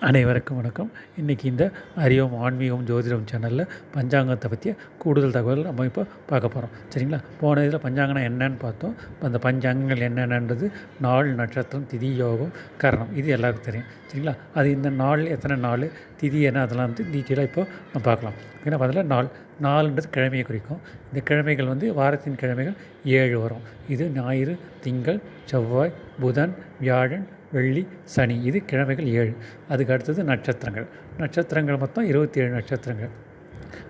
அனைவருக்கும் வணக்கம். இன்றைக்கி இந்த அறிவோம் ஆன்மீகம் ஜோதிடம் சேனலில் பஞ்சாங்கத்தை பற்றிய கூடுதல் தகவல் நம்ம இப்போ பார்க்க போகிறோம் சரிங்களா? போன இதில் பஞ்சாங்கம்னா என்னன்னு பார்த்தோம். அந்த பஞ்சாங்கங்கள் என்னென்னன்றது? நாள் நட்சத்திரம் திதி யோகம் கரணம். இது எல்லாருக்கும் தெரியும். சரிங்களா? அது இந்த நாள் எத்தனை நாள்? திதி என்ன அதெல்லாம் வந்து டீட்டெயிலாக இப்போ நம்ம பார்க்கலாம். ஏன்னா அதில் நாள் நாலுன்றது கிழமையை குறிக்கும். இந்த கிழமைகள் வந்து வாரத்தின் கிழமைகள் ஏழு வரும். இது ஞாயிறு திங்கள் செவ்வாய் புதன் வியாழன் வெள்ளி சனி. இது கிழமைகள் ஏழு. அதுக்கு அடுத்தது நட்சத்திரங்கள். நட்சத்திரங்கள் மொத்தம் இருபத்தி ஏழு நட்சத்திரங்கள்.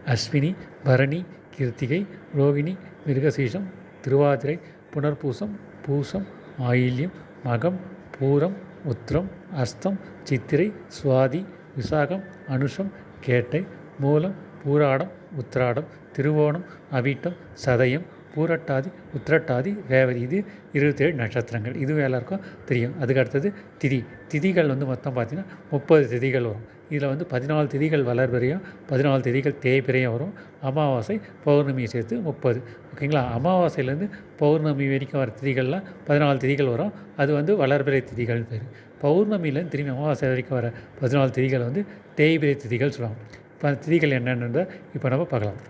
அஸ்வினி பரணி கிருத்திகை ரோகிணி மிருகசீஷம் திருவாதிரை புனர்பூசம் பூசம் ஆயில்யம் மகம் பூரம் உத்திரம் அஸ்தம் சித்திரை சுவாதி விசாகம் அனுஷம் கேட்டை மூலம் பூராடம் உத்திராடம் திருவோணம் அவிட்டம் சதயம் பூரட்டாதி உத்திரட்டாதி ரேவதி இது இருபத்தேழு நட்சத்திரங்கள். இது எல்லாருக்கும் தெரியும். அதுக்கு அடுத்தது திதி. திதிகள் வந்து மொத்தம் பார்த்திங்கன்னா முப்பது திதிகள் வரும். இதில் வந்து பதினாலு திதிகள் வளர்பிறையும் பதினாலு திதிகள் தேய்பிறையும் வரும். அமாவாசை பௌர்ணமியை சேர்த்து முப்பது. ஓகேங்களா? அமாவாசையிலேருந்து பௌர்ணமி வரைக்கும் வர திதிகள்லாம் பதினாலு திதிகள் வரும். அது வந்து வளர்பிறை திதிகள் பேர். பௌர்ணமியிலேருந்து திரும்பி அமாவாசை வரைக்கும் வர பதினாலு திதிகள் வந்து தேய்பிறை திதிகள் சொல்லுவாங்க. இப்போ அந்த திதிகள் என்னென்னதை இப்போ நம்ம பார்க்கலாம்.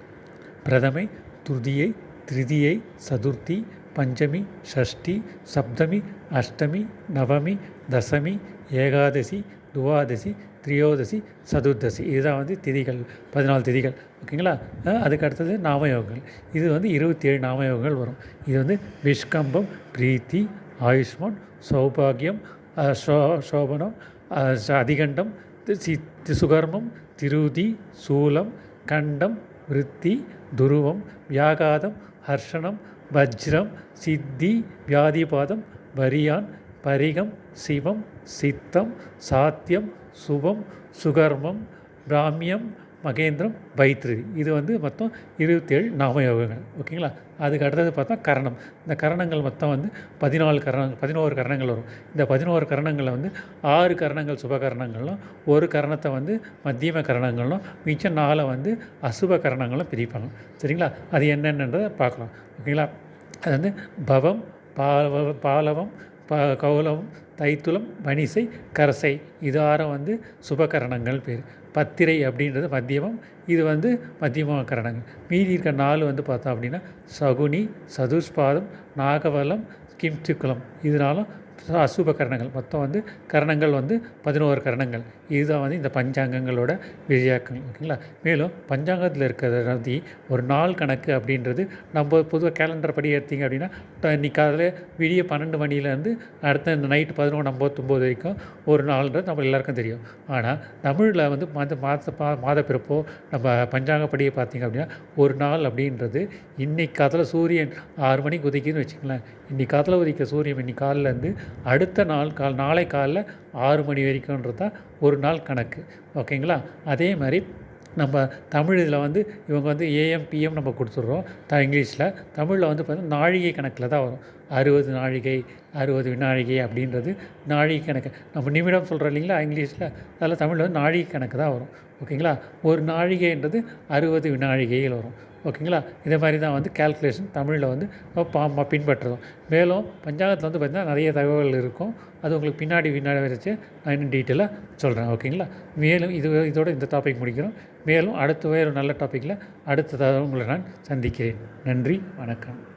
பிரதமை துதியை திருதியை சதுர்த்தி பஞ்சமி ஷஷ்டி சப்தமி அஷ்டமி நவமி தசமி ஏகாதசி துவாதசி திரியோதசி சதுர்தசி. இதுதான் வந்து திதிகள் பதினாலு திதிகள். ஓகேங்களா? அதுக்கு அடுத்தது நாமயோகங்கள். இது வந்து இருபத்தி ஏழு நாமயோகங்கள் வரும். இது வந்து விஷ்கம்பம் பிரீத்தி ஆயுஷ்மான் சௌபாகியம் சோ சோபனம் அதிகண்டம் சி சுகர்மம் திருதி சூலம் கண்டம் விருத்தி துருவம் வியாகாதம் ஹர்ஷனம் வஜ்ரம் சித்தி வியாதிபாதம் வரியான் பரிகம் சிவம் சித்தம் சாத்தியம் சுபம் சுகர்மம் பிராமியம் மகேந்திரம் பைத்ரி இது வந்து மொத்தம் இருபத்தேழு நாமயோகங்கள். ஓகேங்களா? அதுக்கு அடுத்தது பார்த்தா கரணம். இந்த கரணங்கள் மொத்தம் வந்து பதினாலு கரணங்கள் பதினோரு கரணங்கள் வரும். இந்த பதினோரு கரணங்களில் வந்து ஆறு கரணங்கள் சுபகரணங்களும் ஒரு கரணத்தை வந்து மத்தியம கரணங்களும் மிச்சம் நாளை வந்து அசுப கரணங்களும் பிரிப்பாங்க. சரிங்களா? அது என்னென்னன்றதை பார்க்கலாம். ஓகேங்களா? அது வந்து பவம் பாலவ பாலவம் ப கௌலவம் தைத்துளம் வனிசை கரசை. இது ஆறம் வந்து சுபகரணங்கள் பேர். பத்திரை அப்படின்றது மத்தியமம் இது வந்து மத்தியம கரணங்கள் மீதி இருக்க நாலு வந்து பார்த்தோம் அப்படின்னா சகுனி சதுஷ்பாதம் நாகவலம் கிம்சுக்குலம் இதனாலும் அசுப கரணங்கள். மொத்தம் வந்து கரணங்கள் வந்து பதினோரு கரணங்கள். இதுதான் வந்து இந்த பஞ்சாங்கங்களோட விஜயாக்கள் ஓகேங்களா? மேலும் பஞ்சாங்கத்தில் இருக்கிறத வந்து ஒரு நாள் கணக்கு அப்படின்றது நம்ம பொதுவாக கேலண்டர் படி எடுத்திங்க அப்படின்னா இன்னைக்கு காலையில் விடிய பன்னெண்டு மணிலேருந்து அடுத்த இந்த நைட்டு பதினொன்று ஐம்பத்தொம்போது வரைக்கும் ஒரு நாள்ன்றது நம்ம எல்லாருக்கும் தெரியும். ஆனால் தமிழில் வந்து மாத மாத மாத பிறப்போ நம்ம பஞ்சாங்கப்படியை பார்த்திங்க அப்படின்னா ஒரு நாள் அப்படின்றது இன்னைக்கு காலத்தில் சூரியன் ஆறு மணிக்கு உதிக்குதுன்னு வச்சுக்கலாம் இன்றைக்கி காலத்தில் உதிக்க சூரியன் இன்னைக்கு காலிலேருந்து அடுத்த நாள் கால் நாளை காலைல ஆறு மணி வரைக்கும்ன்றது தான் ஒரு நாள் கணக்கு. ஓகேங்களா? அதே மாதிரி நம்ம தமிழ் இதில் வந்து இவங்க வந்து ஏஎம் பிஎம் நம்ம கொடுத்துட்றோம். த இங்கிலீஷில். தமிழில் வந்து பார்த்திங்கன்னா நாழிகை கணக்கில் தான் வரும். அறுபது நாழிகை அறுபது வினாழிகை அப்படின்றது நாழிகை கணக்கு. நம்ம நிமிடம் சொல்கிறோம் இல்லைங்களா இங்கிலீஷில்? அதில் தமிழில் வந்து நாழிகை கணக்கு தான் வரும். ஓகேங்களா? ஒரு நாழிகைன்றது அறுபது வினாழிகையில் வரும். ஓகேங்களா? இதே மாதிரி தான் வந்து கேல்குலேஷன் தமிழில் வந்து பின்பற்றுறோம். மேலும் பஞ்சாங்கத்தில் வந்து பார்த்திங்கன்னா நிறைய தகவல்கள் இருக்கும். அது உங்களுக்கு பின்னாடி பின்னாடி வச்சு நான் இன்னும் டீட்டெயிலாக சொல்கிறேன் ஓகேங்களா? மேலும் இது இதோட இந்த டாபிக் முடிக்கிறோம். மேலும் அடுத்த வேறு நல்ல டாப்பிக்கில் அடுத்த உங்களை நான் சந்திக்கிறேன். நன்றி வணக்கம்.